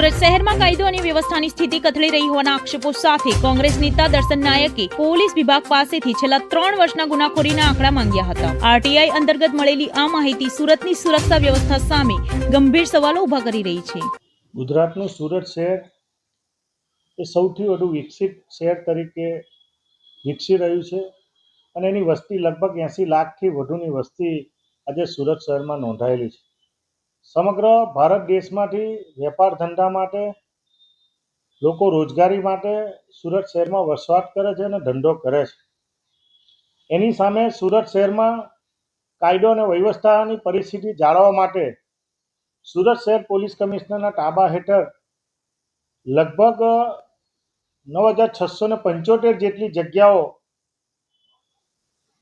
સુરત શહેરમાં કાયદો અને વ્યવસ્થાની સ્થિતિ કથળી રહી હોવાના આક્ષેપો સાથે કોંગ્રેસ નેતા દર્શન નાયકે પોલીસ વિભાગ પાસેથી છેલ્લા ત્રણ વર્ષના ગુનાખોરીના આંકડા માંગ્યા હતા. આરટીઆઈ અંતર્ગત મળેલી આ માહિતી સુરતની સુરક્ષા વ્યવસ્થા સામે ગંભીર સવાલો ઊભા કરી રહી છે. ગુજરાતનું સુરત શહેર એ સૌથી વધુ વિકસિત શહેર તરીકે વિકસી રહ્યું છે અને એની વસ્તી લગભગ એંસી લાખથી વધુની વસ્તી આજે સુરત શહેરમાં નોંધાયેલી છે. સમગ્ર ભારત દેશમાંથી વેપાર ધંધા માટે, લોકો રોજગારી માટે સુરત શહેરમાં વસવાટ કરે છે અને ધંધો કરે છે. એની સામે સુરત શહેરમાં કાયદો અને વ્યવસ્થાની પરિસ્થિતિ જાળવવા માટે સુરત શહેર પોલીસ કમિશનરના તાબા હેઠળ લગભગ નવ હજાર છસો ને પંચોતેર જેટલી જગ્યાઓ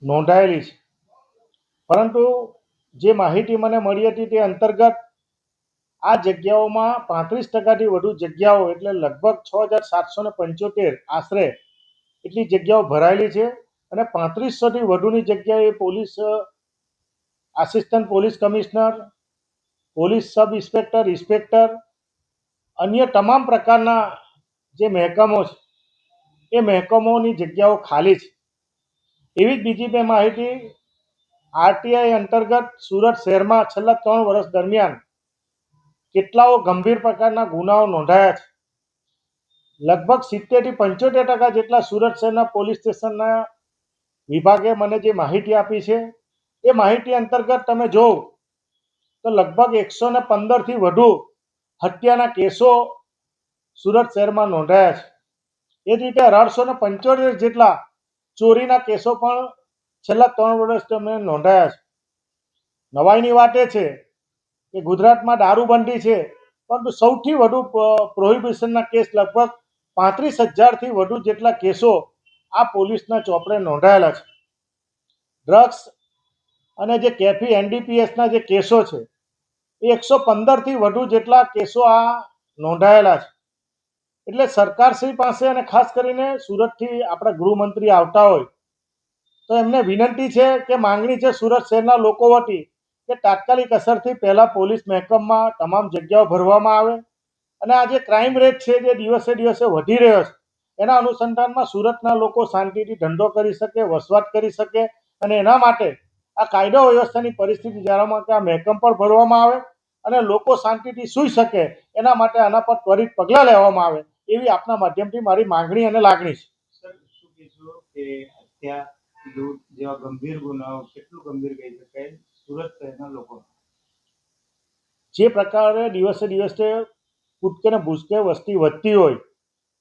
નોંધાયેલી છે. પરંતુ જે માહિતી મને મળી હતી તે અંતર્ગત આ જગ્યાઓમાં પાંત્રીસ ટકાથી વધુ જગ્યાઓ એટલે લગભગ છ હજાર સાતસો ને પંચોતેર આશરે એટલી જગ્યાઓ ભરાયેલી છે અને પાંત્રીસોથી વધુની જગ્યાએ police assistant police commissioner, police sub inspector inspector, અન્ય તમામ પ્રકારના જે મહેકમો છે, એ મહેકમોની જગ્યાઓ ખાલી છે. એવી જ બીજી બે માહિતી આરટીઆઈ અંતર્ગત સુરત શહેરમાં છેલ્લા ત્રણ વર્ષ દરમિયાન કેટલાઓ ગંભીર પ્રકારના ગુનાઓ નોંધાયા છે. લગભગ સિત્તેરથી પંચોતેર ટકા જેટલા સુરત શહેરના પોલીસ સ્ટેશનના વિભાગે મને જે માહિતી આપી છે, એ માહિતી અંતર્ગત તમે જોવો તો લગભગ એકસો ને પંદરથી વધુ હત્યાના કેસો સુરત શહેરમાં નોંધાયા છે. એ જ રીતે અઢારસો ને પંચોતેર જેટલા ચોરીના કેસો પણ છેલ્લા ત્રણ વર્ષ અમે નોંધાયા છે. નવાઈની વાત એ છે કે ગુજરાતમાં દારૂબંધી છે, પરંતુ સૌથી વધુ પ્રોહિબિશનના કેસ લગભગ પાંત્રીસ હજારથી વધુ જેટલા કેસો આ પોલીસના ચોપડે નોંધાયેલા છે. ડ્રગ્સ અને જે કેફી એનડીપીએસના જે કેસો છે, એ એકસો પંદરથી વધુ જેટલા કેસો આ નોંધાયેલા છે. એટલે સરકારશ્રી પાસે અને ખાસ કરીને સુરતથી આપણા ગૃહમંત્રી આવતા હોય તો એમને વિનંતી છે કે માંગણી છે સુરત શહેરના લોકો વતી કે તાત્કાલિક અસરથી પહેલાં પોલીસ મહેકમમાં તમામ જગ્યાઓ ભરવામાં આવે. અને આ જે ક્રાઇમ રેટ છે જે દિવસે દિવસે વધી રહ્યો છે, એના અનુસંધાનમાં સુરતના લોકો શાંતિથી ધંધો કરી શકે, વસવાટ કરી શકે અને એના માટે આ કાયદો વ્યવસ્થાની પરિસ્થિતિ જાળવવા માટે આ મહેકમ પણ ભરવામાં આવે અને લોકો શાંતિથી સૂઈ શકે એના માટે આના પર ત્વરિત પગલાં લેવામાં આવે એવી આપના માધ્યમથી મારી માંગણી અને લાગણી છે. લૂંટ જેવા ગંભીર ગુનાઓ, કેટલું ગંભીર કહી શકાય? સુરત શહેરના લોકો જે પ્રકારે દિવસે દિવસે કૂદકે ને ભૂસકે વસ્તી વધતી હોય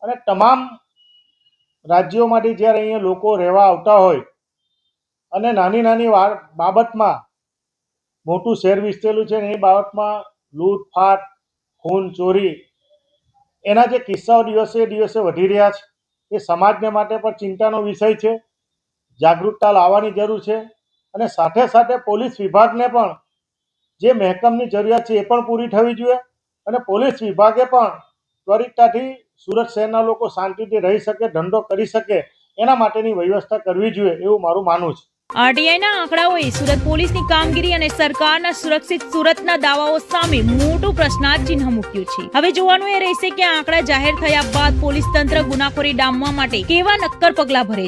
અને તમામ રાજ્યોમાંથી જ્યારે અહીંયા લોકો રહેવા આવતા હોય અને નાની નાની બાબતમાં મોટું શહેર વિસ્તરેલું છે ને એ બાબતમાં લૂંટફાટ ખૂન, ચોરી એના જે કિસ્સાઓ દિવસે દિવસે વધી રહ્યા છે, એ સમાજને માટે પણ ચિંતાનો વિષય છે. જાગૃતતા લાવવાની જરૂર છે અને સાથે સાથે પોલીસ વિભાગને પણ જે મહેકમની જરૂરિયાત છે એ પણ પૂરી થવી જોઈએ અને પોલીસ વિભાગે પણ ત્વરિતતાથી સુરત શહેરના લોકો શાંતિથી રહી શકે, ધંધો કરી શકે, એના માટેની વ્યવસ્થા કરવી જોઈએ એવું મારું માનવું છે. આરટીઆઈના આંકડાઓએ સુરત પોલીસની કામગીરી અને સરકારના સુરક્ષિત સુરતના દાવાઓ સામે મોટું પ્રશ્નાર્થ ચિહ્ન મૂક્યું છે. હવે જોવાનું એ રહેશે કે આંકડા જાહેર થયા બાદ પોલીસ તંત્ર ગુનાખોરી ડામવા માટે કેવા નક્કર પગલાં ભરે